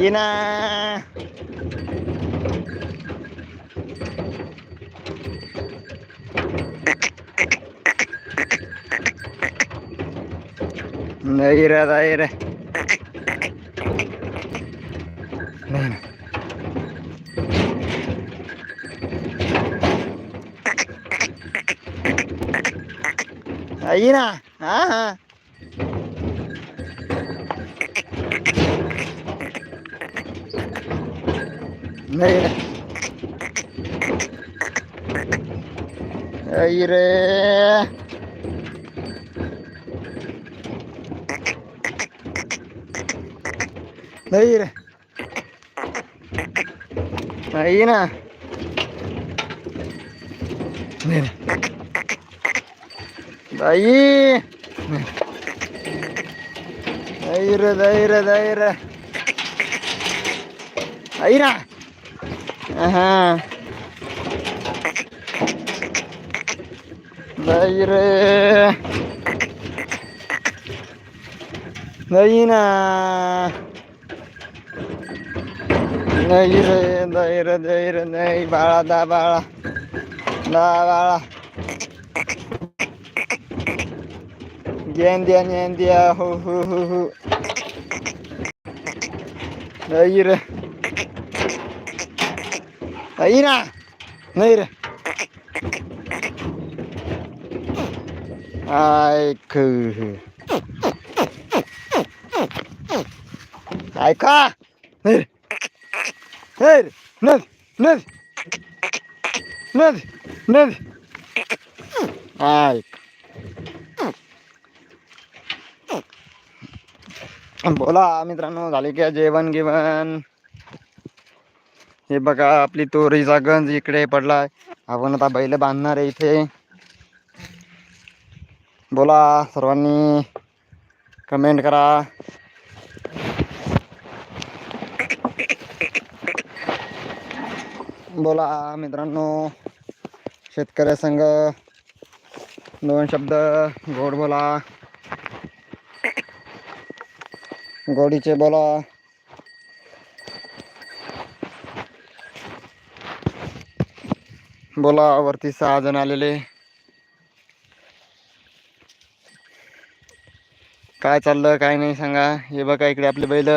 ये ना नाही रे नाही रे नाही ना. ये ना हा हा नाही रे आई रे नाही रे नाही ना नाही रे बाई नाही रे नाही रे नाही रे आई ना हा नाही रे नाही ना नाही रे नाही रे नाही रे नाही बाळा दा बाळा दा बाळा गेंद्या नेंद्या हो हो हो हो नाही रे आई ना नाही रे. ऐक. ऐका. नाही रे. नाही रे. नद नद नद नद ऐक. बोला मित्रांनो झाले की जेवण गिवण हे बघा आपली तोरीचा गंज इकडे पडलाय. आपण आता बैल बांधणार आहे इथे. बोला सर्वांनी कमेंट करा. बोला मित्रांनो शेतकऱ्या संघ दोन शब्द गोड बोला. गोडीचे बोला. बोला वरती सहा जण आलेले. काय चाललं काय नाही सांगा. हे बघा इकडे आपले बैल.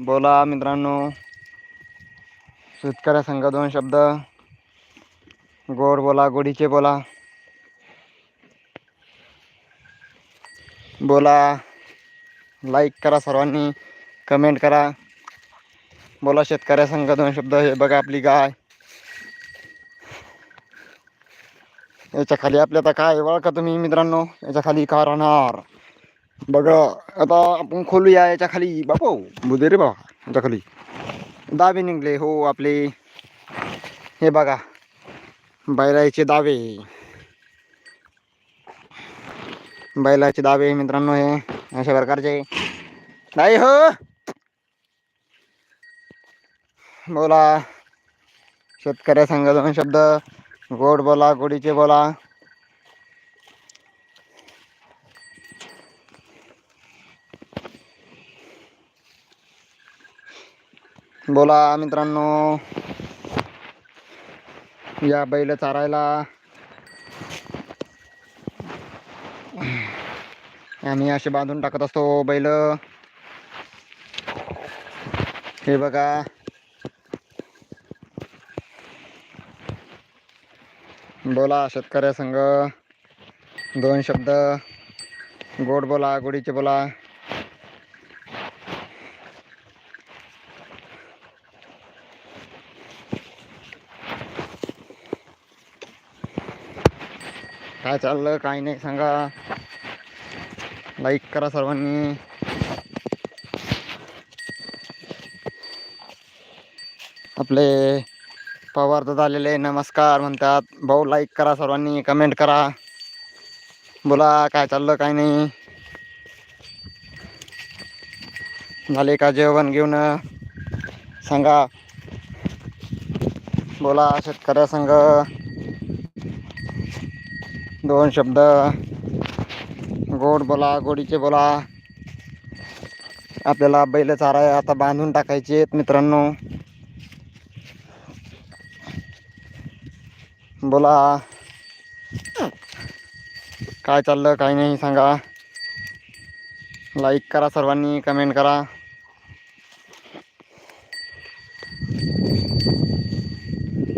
बोला मित्रांनो. शेतकऱ्या सांगा दोन शब्द. गोड बोला गोडीचे बोला. बोला. लाईक करा सर्वांनी. कमेंट करा. बोला शेतकऱ्या संघ दोन शब्द हे बघा आपली गाय. याच्या खाली आपल्या आता काय ओळखा तुम्ही मित्रांनो? याच्या खाली का राहणार? बघा आता आपण खोलूया याच्या खाली. बापो बुधे रे बाबा याच्या खाली. दावे निघले हो आपले. हे बघा बैलाचे दावे. बैलाचे दावे मित्रांनो हे अशा प्रकारचे. नाही हो. बोला. शेतकऱ्या संघ दोन शब्द. गोड बोला गोडीचे बोला. बोला मित्रांनो. या बैल चारायला. आम्ही असे बांधून टाकत असतो बैल. हे बघा. बोला शेतकऱ्या संघ. दोन शब्द. गोड बोला गोडीचे बोला. काय चाललं काय नाही सांगा. लाईक करा सर्वांनी. आपले पवार तर झालेले नमस्कार म्हणतात. भाऊ लाईक करा सर्वांनी कमेंट करा. बोला काय चाललं काय नाही? झाले का जेवण घेऊन? सांगा. बोला शेतकऱ्या संघ. दोन शब्द. गोड बोला गोडीचे बोला. आपल्याला बैल चारा आता बांधून टाकायचे आहेत मित्रांनो. बोला. काय चाललं काय नाही सांगा. लाईक करा सर्वांनी कमेंट करा.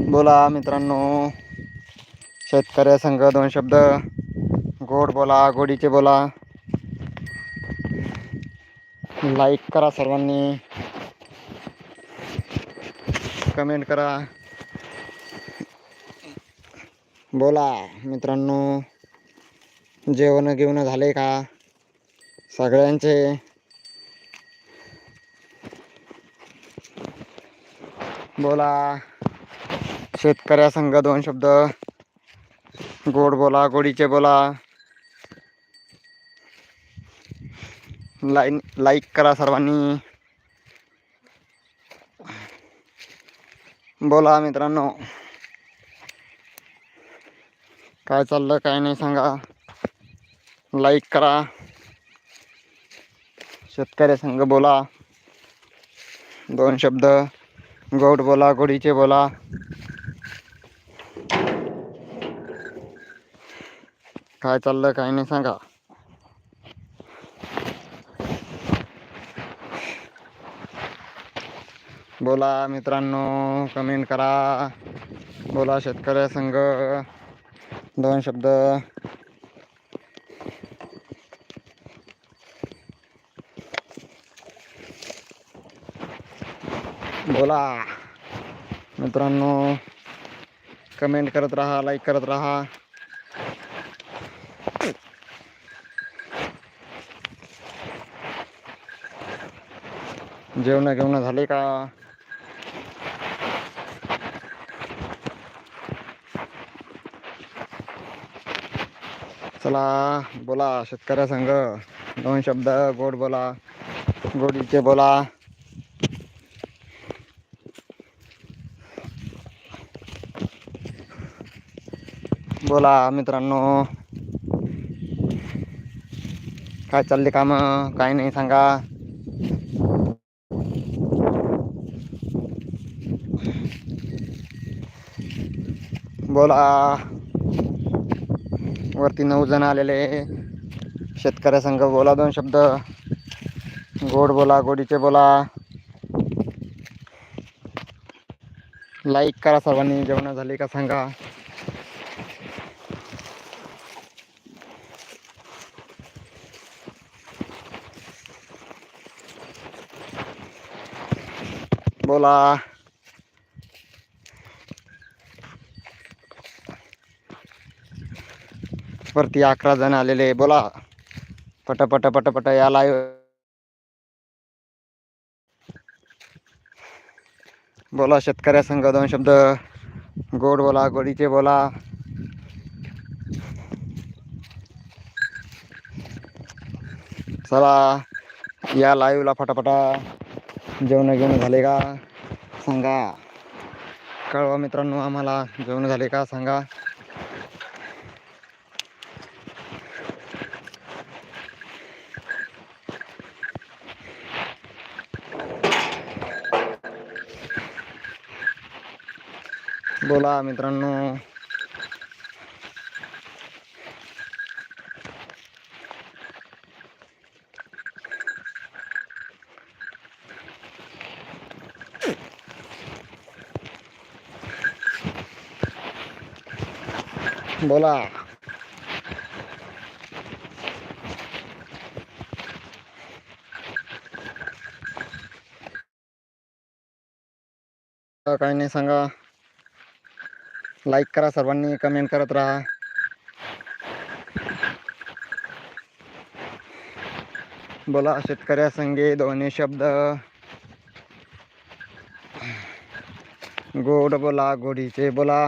बोला मित्रांनो. शेतकऱ्यासंघ दोन शब्द. गोड बोला गोडीचे बोला. लाईक करा सर्वांनी. कमेंट करा. बोला मित्रांनो. जेवण घेऊन झाले का? सगळ्यांचे. बोला. शेतकऱ्या संघ दोन शब्द. गोड बोला गोडीचे बोला. लाईन लाईक करा सर्वांनी. बोला मित्रांनो. काय चाललं काय नाही सांगा. लाईक करा. शेतकरी संघ बोला. दोन शब्द. गोड बोला गोडीचे बोला. काय चाललं काय नाही सांगा. बोला मित्रांनो कमेंट करा. बोला शेतकऱ्या संघ. दोन शब्द बोला मित्रांनो कमेंट करत राहा लाईक करत राहा जेवण घेऊन झाले का चला बोला शेतकऱ्या संघ दोन शब्द गोड बोला. गोडीचे बोला. बोला मित्रांनो. काय चालले काम? काय नाही सांगा. बोला. वरती नऊ जण आलेले शेतकऱ्या संघ बोला दोन शब्द. गोड बोला गोडीचे बोला. लाईक करा सर्वांनी जेवण झाले का सांगा. बोला. वरती अकरा जण आलेले बोला. पट पट पट पट या लाईव्ह बोला शेतकऱ्या संघ दोन शब्द. गोड बोला गोडीचे बोला. चला या लाईव्हला फटाफटा जेवण घेऊन झाले का? सांगा. कळवा मित्रांनो आम्हाला जेवण झाले का? सांगा. बोला मित्रांनो. बोला. काय नाही सांगा. लाईक करा सर्वांनी कमेंट करत राहा. बोला शेतकऱ्या संगे दोन्ही शब्द. गोड बोला गोडीचे बोला.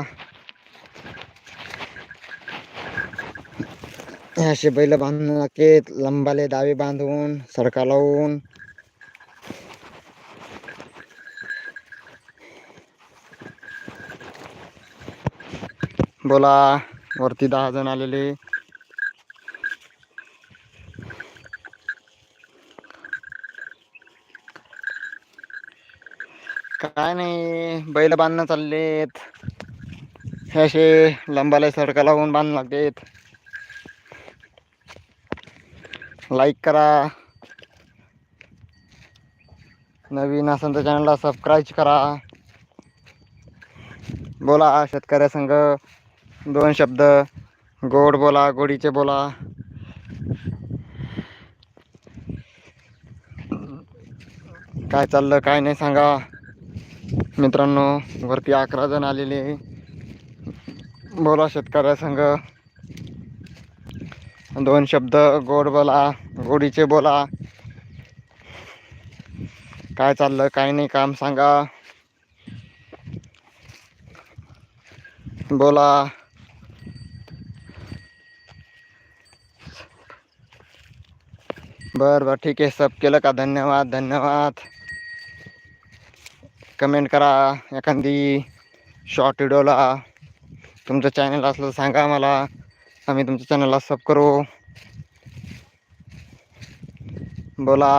असे बैल बांधून लागेत लंबाले दावे बांधून सरका लावून बोला वरती दहा जण आलेले. काय नाही बैल बांधणं चाललेत. हे असे लंबाला सडका लावून बांध लागलेत. लाईक करा. नवीन असेल तर चॅनलला सबस्क्राईब करा. बोला शेतकऱ्या संघ. दोन शब्द. गोड बोला गोडीचे बोला. काय चाललं काय नाही सांगा. मित्रांनो वरती अकरा जण आलेले. बोला शेतकऱ्या संघ. दोन शब्द गोड बोला गोडीचे बोला. काय चाललं काय नाही काम सांगा. बोला. बर बर ठीक आहे. सब केलं का? धन्यवाद धन्यवाद. कमेंट करा एखादी शॉर्ट व्हिडिओला तुमचं चॅनल असलं तर सांगा मला आम्ही तुमच्या चॅनलला सब करू. बोला.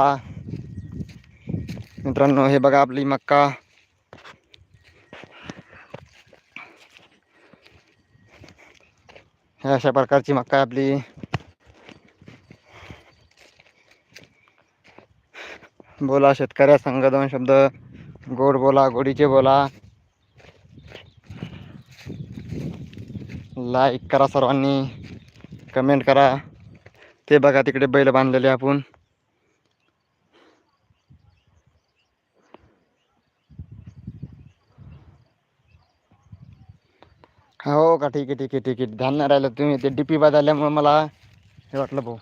मित्रांनो हे बघा आपली मक्का. हे अशा प्रकारची मक्का आहे आपली. बोला शेतकऱ्या संघ दोन शब्द. गोड बोला गोडीचे बोला. लाईक करा सर्वांनी. कमेंट करा. ते बघा तिकडे बैल बांधलेले आपण. हो का? ठीक आहे ठीक आहे ठीक आहे. ध्यान नाही राहिलं तुम्ही. ते डी पी बदलल्यामुळे मला हे वाटलं भाऊ.